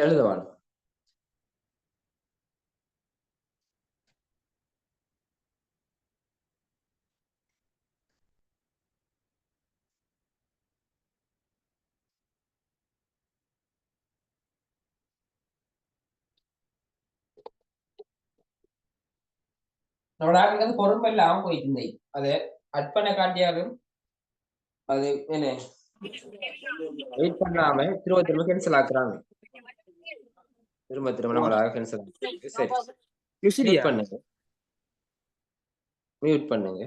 எழுதுவான் நம்மளால பொறுமை இல்லாம போயிட்டு அது அர்ப்பணை காட்டியாலும் அது என்ன? வெயிட் பண்ணாம திரும்ப திரும்ப கேன்சல் ஆக்குறாங்க. திரும்ப திரும்ப நம்மளால கேன்சல் சரி மியூட் பண்ணுங்க. மியூட் பண்ணுங்க.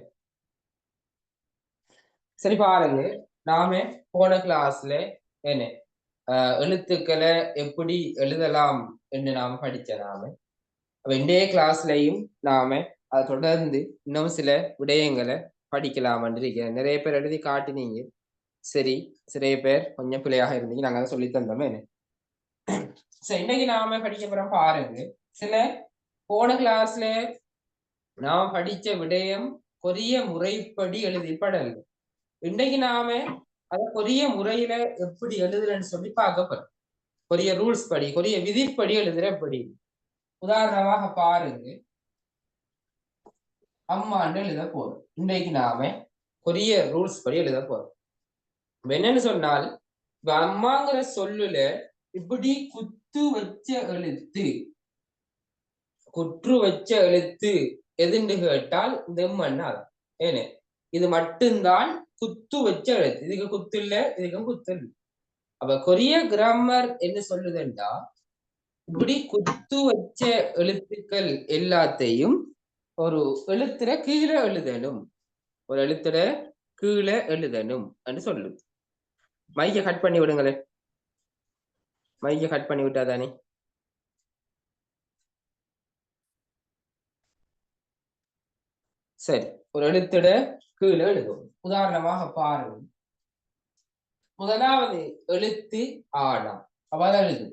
சரி பாருங்க. நாம போன கிளாஸ்ல என்ன? எழுத்துக்களை எப்படி எழுதலாம் என்று நாம் படிச்ச நாம. இன்றைய கிளாஸ்லயும் நாம அதை தொடர்ந்து இன்னும் சில விடயங்களை படிக்கலாம் இருக்கிறேன் நிறைய பேர் எழுதி காட்டினீங்க. சரி சிறைய பேர் கொஞ்சம் பிள்ளையாக இருந்தீங்க. நாங்க அதை சொல்லி தந்தோமே சரி இன்னைக்கு நாம படிக்க போறோம் பாருங்க. சில போன கிளாஸ்ல நாம படிச்ச விடயம் கொரிய முறைப்படி எழுதி இன்னைக்கு நாம அதை கொரிய முறையில எப்படி எழுதுறேன்னு சொல்லி பார்க்க போறோம். கொரிய ரூல்ஸ் படி கொரிய விதிப்படி எழுதுற எப்படி? உதாரணமாக பாருங்க. அம்மான்னு எழுத போறோம். இன்னைக்கு நாம கொரிய ரூல்ஸ் படி எழுத போறோம். என்னன்னு சொன்னால் இப்ப அம்மாங்கிற சொல்லுல இப்படி குத்து வச்ச எழுத்து. குற்று வச்ச எழுத்து எதுன்னு கேட்டால் தெம்மன்னா ஏனே இது மட்டும்தான் குத்து வச்ச எழுத்து. இதுக்கு குத்து இல்ல இதுக்கும் குத்து இல்லை. அப்ப கொரிய கிராமர் என்ன சொல்லுதுண்டா? இப்படி குத்து வச்ச எழுத்துக்கள் எல்லாத்தையும் ஒரு எழுத்துற கீழே எழுதணும். ஒரு எழுத்துற கீழே எழுதணும் என்று சொல்லுது மைய கட் பண்ணி விடுங்களேன். மைய கட் பண்ணி விட்டா தானே? சரி ஒரு எழுத்துட கீழே எழுதும் உதாரணமாக பாருங்க முதலாவது எழுத்து ஆனா அவதான் எழுதுது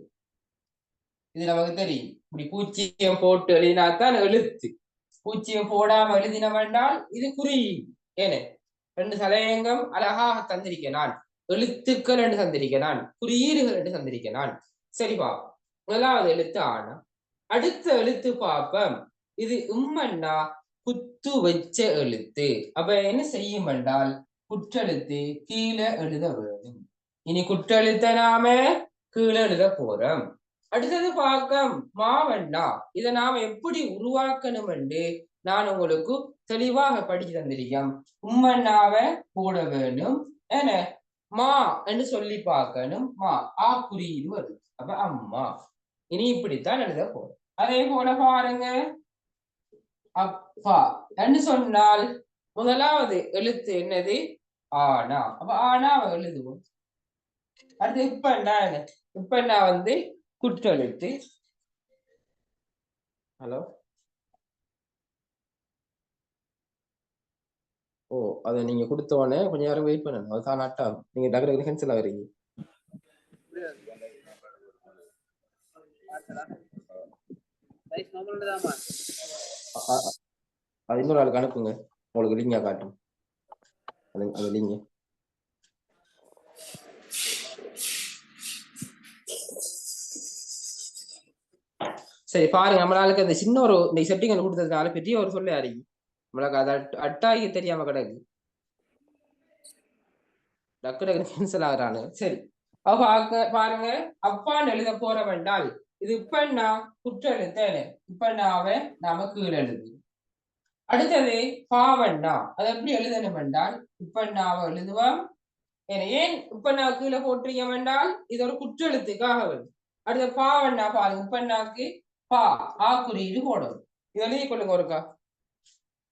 இது நமக்கு தெரியும். இப்படி பூச்சியம் போட்டு எழுதினாத்தான் எழுத்து. பூச்சியம் போடாம எழுதின இது குறி. ஏனே? ரெண்டு சதயங்கம் அழகாக தந்திருக்க நான் எழுத்துக்கள் என்று தந்திருக்க குறியீடுகள் என்று தந்திருக்க நான் சரிப்பா முதலாவது எழுத்து ஆனா அடுத்த எழுத்து பாப்பம் இது உம்மன்னா குத்து வச்ச எழுத்து. அப்ப என்ன செய்யும் என்றால் குற்றெழுத்து கீழே எழுத வேண்டும். இனி குற்றெழுத்த நாம கீழே எழுத போறோம். அடுத்தது பார்க்க மாவண்ணா இதை நாம எப்படி உருவாக்கணும் என்று நான் உங்களுக்கு தெளிவாக படிச்சு தந்திருக்கேன். உம்மண்ணாவை போட வேண்டும் என்ன மா என்று சொல்லி பார்க்கணும். மா ஆ குறியீடு வருது. அப்ப அம்மா. இனி இப்படித்தான் எழுத போறோம். அதே போல பாருங்க. அப்பா என்று சொன்னால் முதலாவது எழுத்து என்னது? ஆனா. அப்ப அவ எழுதுவோம். அடுத்து இப்ப என்ன? இப்ப என்ன வந்து? குற்றெழுத்து. ஹலோ ஓ அதை நீங்க கொடுத்த உடனே கொஞ்சம் நேரம் வெயிட் பண்ணணும் அது தான் ஆகும். நீங்க டக்கு கேன்சல் ஆகுறீங்க. அது இன்னொரு ஆளுக்கு அனுப்புங்க. உங்களுக்கு லிங்கா காட்டும். அது அது லிங்க சரி பாருங்க. நம்மளாளுக்கு அந்த சின்ன ஒரு இந்த செட்டிங் கொடுத்ததுனால பெரிய ஒரு சொல்ல அறியும் நம்மளுக்கு அதை அட்டாகி தெரியாம கிடக்கு. டக்கு டக்கு கேன்சல் ஆகுறானு. சரி. அவ பாருங்க. அப்பான்னு எழுத போற வேண்டால் இது இப்பண்ணா குற்ற எழுத்தேனே. இப்பண்ணாவை நாம கீழே எழுது. அடுத்தது பாவண்ணா அது எப்படி எழுதணும் என்றால் இப்பண்ணாவை எழுதுவோம் ஏன் இப்பண்ணா கீழே போட்டிருக்க வேண்டால் இது ஒரு குற்றெழுத்துக்காக வருது. அடுத்த பாவண்ணா பாருங்க. இப்பண்ணாக்கு பா. ஆ குறியீடு போடணும் இது எழுதி கொள்ளுங்க ஒருக்கா.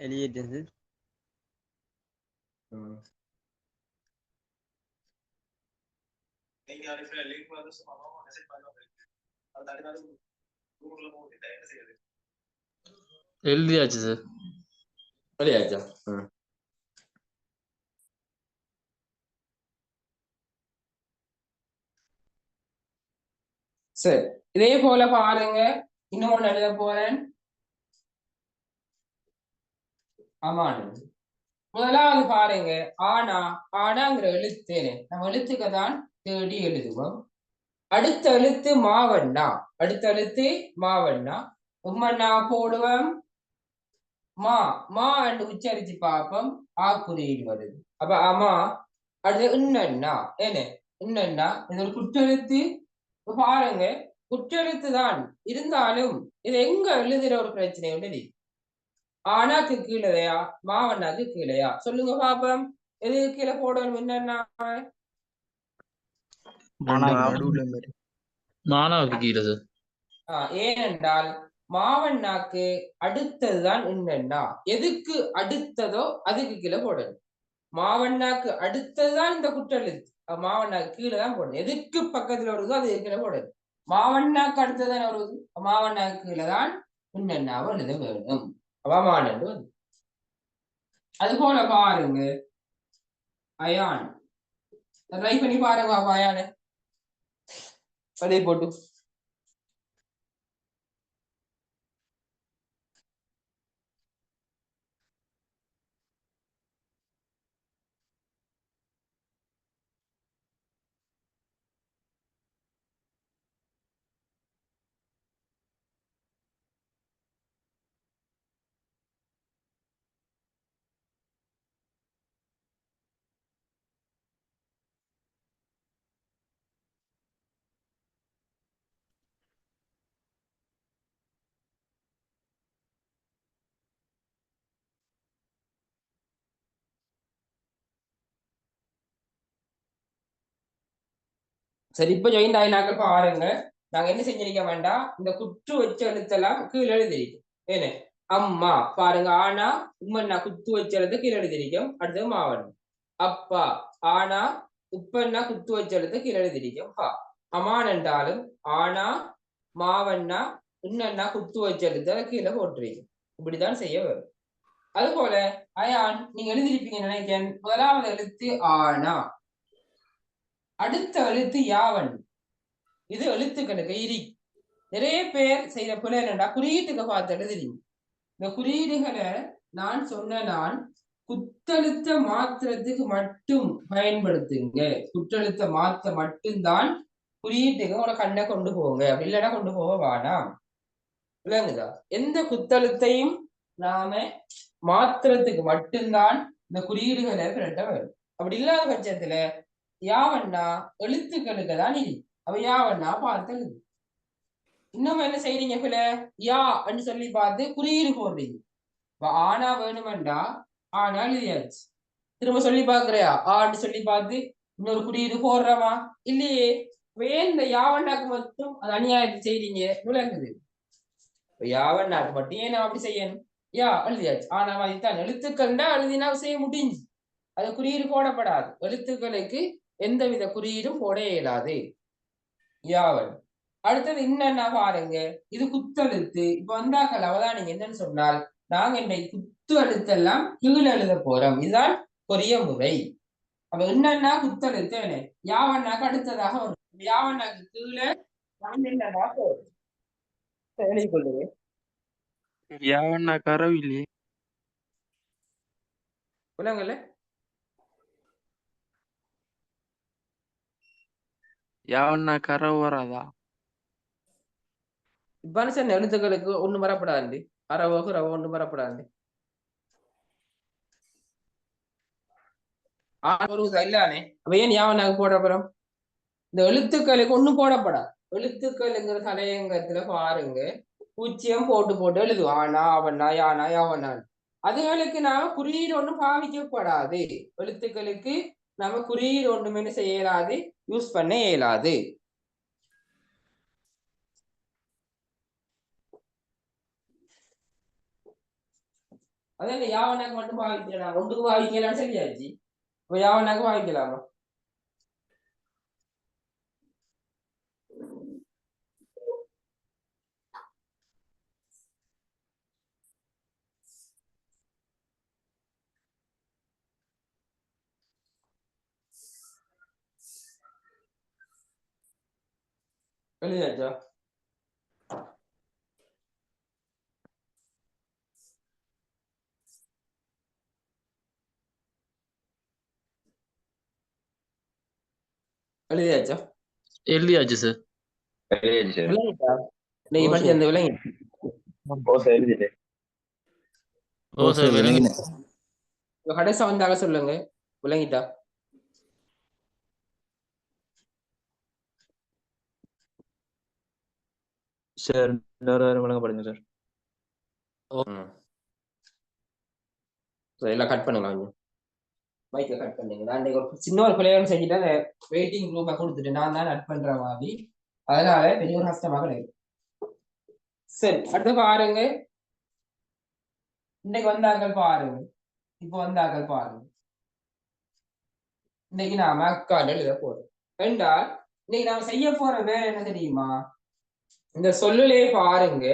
என்ன செய்யுது எழுதியாச்சு சார் ம். சரி இதே போல பாருங்க இன்னொன்னு எழுத போறேன் அமானது முதலாவது பாருங்க ஆனா ஆனாங்கிற எழுத்து நம்ம எழுத்துக்க தான் தேடி எழுதுவோம். அடுத்த எழுத்து மாவண்ணா. அடுத்த எழுத்து மாவண்ணா. உம்மண்ணா போடுவோம். மா மா என்று உச்சரித்து பார்ப்போம். ஆ குறியீடு வருது. அப்ப அம்மா அடுத்து இன்னண்ணா என்ன? இன்னன்னா இது ஒரு குற்றெழுத்து. பாருங்க குற்றெழுத்து தான் இருந்தாலும் இது எங்க எழுதுற ஒரு பிரச்சனை ஒன்று ஆனாக்கு கீழேயா? மாவண்ணாக்கு கீழேயா? சொல்லுங்க பாப்போம். எது கீழே போடணும் என்னன்னா? கீழே ஏனென்றால் மாவண்ணாக்கு அடுத்ததுதான் இன்னன்னா எதுக்கு அடுத்ததோ அதுக்கு கீழே போடணும். மாவண்ணாக்கு அடுத்ததுதான் இந்த குற்றெழுத்து மாவண்ணாக்கு கீழே தான் போடணும். எதுக்கு பக்கத்துல வருதோ அது கீழே போடணும். மாவண்ணாக்கு அடுத்ததானே வருது? அப்ப மாவண்ணாக்கு கீழே தான் இன்னன்னாவை எழுத வேணும் அவமானன்னு வருது அது போல பாருங்க அயான் ட்ரை பண்ணி பாருங்க அப்ப அயானு அதே போட்டு சரி இப்ப ஜாயின் ஆயினாக்க பாருங்க நாங்க என்ன செஞ்சிருக்க வேண்டாம் இந்த குற்று வச்ச எழுத்தெல்லாம் கீழே எழுதிருக்கும். ஏன்னு அம்மா பாருங்க ஆனா உம்மன்னா குத்து வச்ச எழுத்து கீழே எழுதிருக்கும். அடுத்தது மாவட்டம் அப்பா ஆனா உப்பன்னா குத்து வச்ச எழுத்து கீழே எழுதிருக்கும். பா. அமான் என்றாலும் ஆனா மாவண்ணா இன்னன்னா குத்து வச்ச எழுத்து கீழே போட்டிருக்கோம். இப்படிதான் செய்ய வரும். அது போல அயான் நீங்க எழுதிருப்பீங்க நினைக்கிறேன். முதலாவது எழுத்து ஆனா. அடுத்த எழுத்து யாவன் இது எழுத்துக்களுக்கு இரி. நிறைய பேர் செய்யற பிள்ளை என்னடா குறியீட்டுக்கு பார்த்து எழுதுறீங்க இந்த குறியீடுகளை நான் சொன்ன நான் குத்தழுத்த மாத்திரத்துக்கு மட்டும் பயன்படுத்துங்க. குற்றெழுத்த மாத்த மட்டும்தான் குறியீட்டுக்கு உங்களோட கண்ணை கொண்டு போங்க. அப்படி இல்லைன்னா கொண்டு போக வேணாம். விளங்குதா எந்த குத்தெழுத்தையும் நாம மாத்திரத்துக்கு மட்டும்தான் இந்த குறியீடுகளை பிரட்ட வரும். அப்படி இல்லாத பட்சத்துல யாவண்ணா எழுத்துக்களுக்கு தான் இடி அப்ப யாவண்ணா பார்த்து இன்னும் என்ன செய்றீங்க பில யா அப்படின்னு சொல்லி பார்த்து குறியீடு போடுறீங்க. இப்ப ஆனா வேணுமெண்டா ஆனா எழுதியாச்சு. திரும்ப சொல்லி பாக்குறியா ஆன்னு சொல்லி பார்த்து இன்னொரு குறியீடு போடுறமா? இல்லையே. ஏன் இந்த யாவண்ணாக்கு மட்டும் அது அநியாயத்தை செய்றீங்க? விளங்குது. யாவண்ணாக்கு மட்டும் ஏன் நான் அப்படி செய்யணும்? யா எழுதியாச்சு. ஆனா மாதிரித்தான் எழுத்துக்கள்னா எழுதினா செய்ய முடிஞ்சு. அது குறியீடு போடப்படாது. எழுத்துக்களுக்கு எந்தவித குறியீடும் போட இயலாது. யாவல் அடுத்தது என்னன்னா பாருங்க. இது குத்தெழுத்து இப்ப வந்தாக்கள் அவதானிங்க என்னன்னு சொன்னால் நாங்க இன்னைக்கு குத்து எழுத்தெல்லாம் கீழே எழுத போறோம். இதுதான் கொரிய முறை. அப்ப என்னன்னா குத்தெழுத்து என்ன? யாவண்ணாக்கு அடுத்ததாக வரும். யாவண்ணாக்கு கீழே என்னன்னா போடும் எழுதிக் கொள்ளுங்க. யாவண்ணா கரவு இல்லையே விளங்கல யாவண்ணா கரவு வராதா? மனுஷன் எழுத்துக்களுக்கு ஒண்ணு வரப்படாது அரவோ ரவோ ஒண்ணு வரப்படாது ஆறு இல்லானே அப்ப ஏன் யாவனாக போடப்படும் இந்த எழுத்துக்களுக்கு ஒண்ணும் போடப்படாது. எழுத்துக்கள்ங்கிற தலையங்கத்துல பாருங்க. பூச்சியம் போட்டு போட்டு எழுதுவோம். ஆனா அவனா யானா யாவனான் அதுகளுக்கு நாம குறியீடு ஒண்ணும் பாவிக்கப்படாது. எழுத்துக்களுக்கு நம்ம குறியீடு ஒண்ணுமே செய்ய இயலாது யூஸ் பண்ண இயலாது. அதே யாவனாக்கு மட்டும் பாவிக்கலாம் ஒன்றுக்கு பாவிக்கலாம்னு சொல்லியாச்சு. இப்ப யாவனாக்கு பாவிக்கலாமா? எழுதியாச்சா எழுதியாச்சா எழுதியாச்சு சார் விளங்கிட்டா நீங்க படிச்ச அந்த விளங்கி ஓ சார் விளங்கி கடைசா வந்தாக சொல்லுங்க விளங்கிட்டா சார் இன்னொரு வழங்கப்படுங்க சார். எல்லாம் கட் கொஞ்சம். மைக்கை கட் பண்ணுங்க. நான் இன்னைக்கு ஒரு சின்ன ஒரு பிள்ளைகள் செஞ்சுட்டு வெயிட்டிங் ரூமை கொடுத்துட்டு நான் தான் கட் பண்ற மாதிரி அதனால பெரிய ஒரு கஷ்டமாக கிடையாது சரி அடுத்து பாருங்க. இன்னைக்கு வந்தாக்கள் பாருங்க. இப்போ வந்தாக்கள் பாருங்க. இன்னைக்கு நாம அக்கால் எழுத போறோம். என்றால் இன்னைக்கு நாம செய்ய போற வேலை என்ன தெரியுமா? இந்த சொல்லுலே பாருங்க.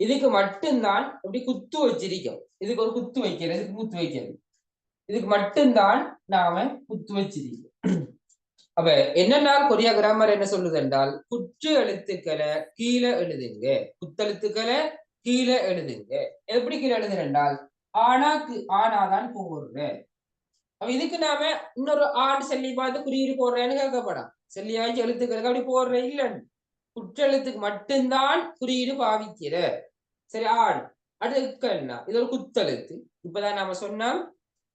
இதுக்கு மட்டும்தான் அப்படி குத்து வச்சிருக்கோம். இதுக்கு ஒரு குத்து வைக்கிறது இதுக்கு குத்து வைக்கிறது இதுக்கு மட்டும்தான் நாம குத்து வச்சிருக்கோம். அப்ப என்னன்னா கொரியா கிராமர் என்ன சொல்லுது என்றால் குற்று எழுத்துக்களை கீழே எழுதுங்க. குத்தெழுத்துக்களை கீழே எழுதுங்க. எப்படி கீழே எழுதுறென்றால் ஆனாக்கு ஆனாதான் போடுறேன் அப்ப இதுக்கு நாம இன்னொரு ஆண் செல்லி பார்த்து குறியீடு போடுறேன்னு கேட்கப்படாம். செல்லியாச்சு எழுத்துக்களுக்கு அப்படி போடுறேன் இல்லைன்னு. குற்றெழுத்துக்கு மட்டும்தான் குறியீடு பாவிக்கிற. சரி ஆண் அடுக்கல்னா இது ஒரு குத்தெழுத்து இப்பதான் நாம சொன்னோம்.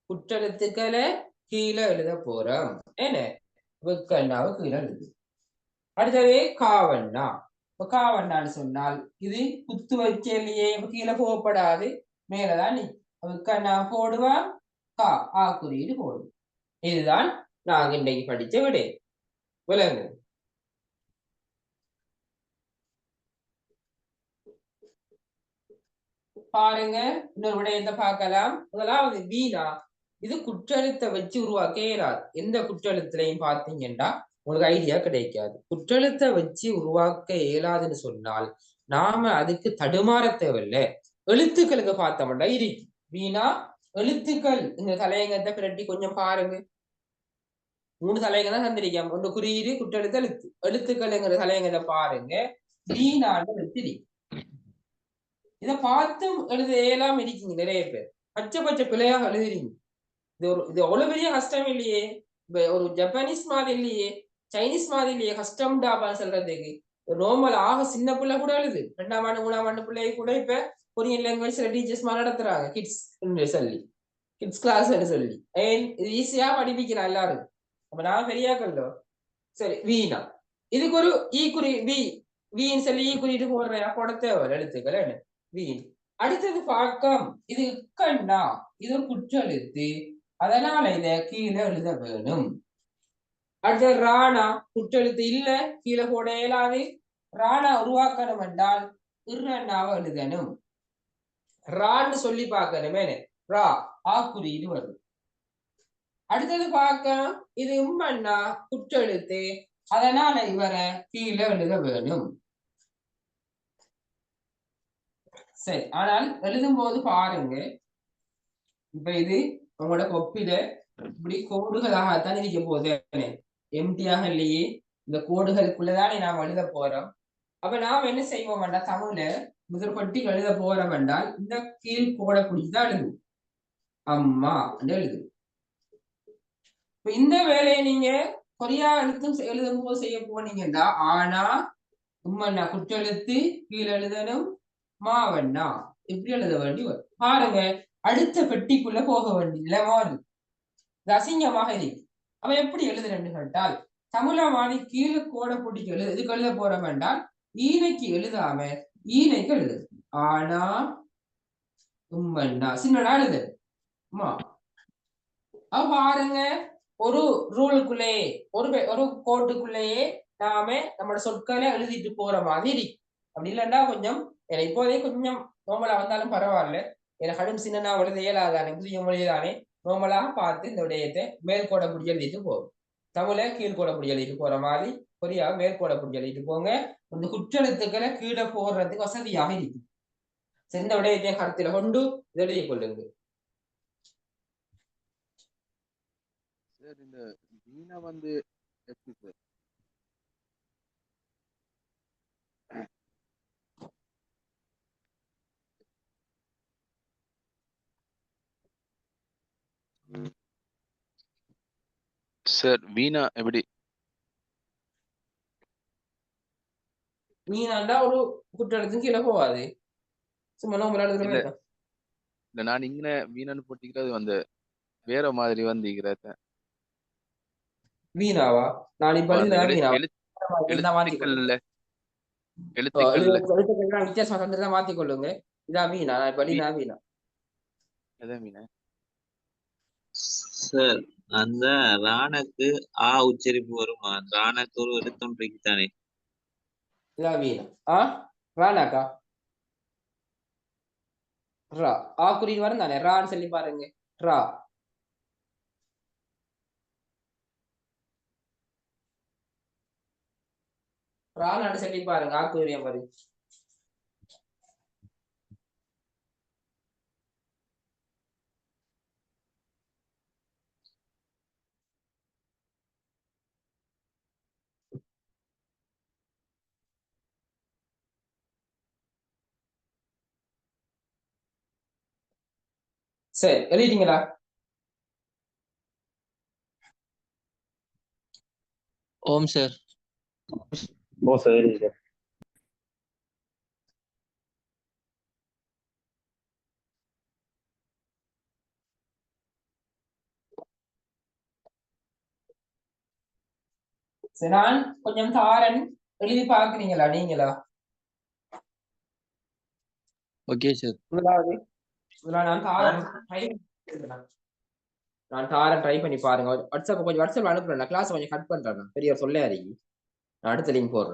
குற்றெழுத்துக்களை கீழே எழுத போறோம். என்ன? வெக்கண்ணாவை கீழே எழுது. அடுத்தது காவண்ணா. இப்ப காவண்ணான்னு சொன்னால் இது குத்து வைக்கலையே. இப்ப கீழே போகப்படாது. மேலதான் நீ. வெக்கண்ணா போடுவா? கா. ஆ குறியீடு போடுவோம் இதுதான் நாங்க இன்னைக்கு படிச்ச விடை. விலங்கு பாருங்க இன்னொரு விடயத்தை பார்க்கலாம்? முதலாவது வீணா. இது குற்றெழுத்தை வச்சு உருவாக்க இயலாது. எந்த குற்றெழுத்துலையும் பார்த்தீங்கன்னா உங்களுக்கு ஐடியா கிடைக்காது. குற்றெழுத்தை வச்சு உருவாக்க இயலாதுன்னு சொன்னால் நாம அதுக்கு தடுமாற தேவையில்லை. எழுத்துக்களுக்கு பார்த்தோம்னா இருக்கு. வீணா எழுத்துக்கள். இந்த தலையங்கத்தை பிரட்டி கொஞ்சம் பாருங்க. மூணு தலையங்க தான் தந்திருக்கேன் ஒன்று குறியீடு குற்றெழுத்து எழுத்து. எழுத்துக்கள்ங்கிற தலையங்கத்தை பாருங்க. வீணான்னு எழுத்து இத பார்த்தும் எழுத இயலாம இருக்கீங்க நிறைய பேர். பச்சை பச்சை பிள்ளையாக எழுதுறீங்க. இது ஒரு இது அவ்வளவு பெரிய கஷ்டம் இல்லையே. ஒரு ஜப்பானீஸ் மாதிரி இல்லையே. சைனீஸ் மாதிரி இல்லையே. கஷ்டம் கஷ்டம்டாப்பா சொல்றதுக்கு. நோமல் ஆக சின்ன பிள்ளை கூட எழுது. ரெண்டாம் ஆண்டு மூணாம் ஆண்டு பிள்ளை கூட இப்ப கொரியன் லாங்குவேஜ்ல டீச்சர்ஸ் மாதிரி நடத்துறாங்க. கிட்ஸ் சொல்லி. கிட்ஸ் கிளாஸ் சொல்லி. இது ஈஸியா படிப்பிக்கிறான் எல்லாரும். அப்ப நான் பெரியாக்கல்லோ சரி வீணா இதுக்கு ஒரு ஈ குறி வி வீன்னு சொல்லி e ஈ குறிட்டு போடுறேன். போட தேவை எழுத்துக்கள் என்ன? வீண். அடுத்தது பாக்கம் இது இக்கண்ணா இது ஒரு குற்றெழுத்து அதனால இத கீழே எழுத வேணும். அடுத்தது ராணா. குற்றெழுத்து இல்ல. கீழே போட இயலாது. ராணா உருவாக்கணும் என்றால் இர்ரண்ணாவை எழுதணும். ரான்னு சொல்லி பார்க்கணுமே. ரா. ஆ குறியீடு வரும். அடுத்தது பார்க்க இது உம்மண்ணா குற்றெழுத்து அதனால இவரை கீழே எழுத வேணும். சரி ஆனால் எழுதும் போது பாருங்க. இப்ப இது உங்களோட கொப்பில இப்படி கோடுகளாகத்தான் இருக்க போகுது எம்டியாக இல்லையே இந்த கோடுகளுக்குள்ளதானே நாம் எழுத போறோம். அப்ப நாம் என்ன செய்வோம் வேண்டாம் தமிழ்ல முதற்பட்டி எழுத போறோம் என்றால் இந்த கீழ் கோடை பிடிச்சுதான் எழுதும் அம்மா எழுது இப்ப இந்த வேலையை நீங்க கொரியா எழுத்தும் எழுதும் போது செய்ய போனீங்கன்னா ஆனா உம்மண்ணா குற்றெழுத்து கீழ் எழுதணும் மாவண்ணா இப்படி எழுத வேண்டி வரும். பாருங்க அடுத்த பெட்டிக்குள்ள போக வேண்டிய மாறும். இது அசிங்கமாக இருக்கு. அவன் எப்படி எழுதுறேன்னு கேட்டால் தமிழமானி கீழே கோட பிடிக்க எழுது இதுக்கு எழுத போற வேண்டாம் ஈனைக்கு எழுதாம ஈனைக்கு எழுது. ஆனா உம்மண்ணா சின்னடா எழுது. அம்மா. அவ பாருங்க ஒரு ரூலுக்குள்ளேயே ஒரு ஒரு கோட்டுக்குள்ளேயே நாம நம்மளோட சொற்களை எழுதிட்டு போற மாதிரி அப்படி இல்லைன்னா கொஞ்சம் இப்போதே கொஞ்சம் நோமலா வந்தாலும் பரவாயில்ல. எனக்கு கடும் சின்னனா விழுத இயலாதானே புதிய மொழிதானே நோமலாக பார்த்து இந்த விடயத்தை மேற்கோட பிடி எழுதிட்டு போகும். தமிழை கீழ்கோட பிடி எழுதிட்டு போற மாதிரி கொரியா மேற்கோட பிடி எழுதிட்டு போங்க. இந்த குற்றெழுத்துக்களை கீழே போடுறதுக்கு வசதியாக இருக்கு. சரி, இந்த விடயத்தையும் கருத்துல கொண்டு எழுதி கொள்ளுங்க. சார் இந்த வீணா வந்து எப்படி சார் சார் வீணா எப்படி? மீனாண்டா ஒரு குற்றெழுத்தும் கீழே போகாது. சும்மா தான். இல்ல. நான் இங்க வீணான்னு போட்டிக்கிறது வந்து வேற மாதிரி வந்திருக்கிறத வீணாவா? நான் இப்ப வீணாவா? எழுத்துக்கள் வித்தியாசம் மாத்திக்கொள்ளுங்க. இதான் வீணா. நான் இப்ப எழுதினா வீணா. அதான் மீனா சார் அந்த ராணக்கு ஆ உச்சரிப்பு வருமா? ராணக்கு ஒரு எழுத்தொன்றைக்கு தானே இதான் ஆ? ராணாக்கா? ரா. ஆ குறியில் வரும் தானே ரான்னு சொல்லி பாருங்க. ரா. ரான்னு சொல்லி பாருங்க. ஆ குறி பாருங்க. சரி எழுதிட்டீங்களா? ஓம் சார். ஓ சரி சார். சரி நான் கொஞ்சம் தாரன் எழுதி பாக்குறீங்களா நீங்களா? Okay sir. முதலாவது. நான் தாரன் ட்ரை நான் தாரன் ட்ரை பண்ணி பாருங்க. வாட்ஸ்அப் கொஞ்சம் வாட்ஸ்அப் அனுப்புறேன். கிளாஸ் கொஞ்சம் கட் பண்றேன் பெரிய சொல்ல நான் அடுத்த லிங்க் போடுறேன்.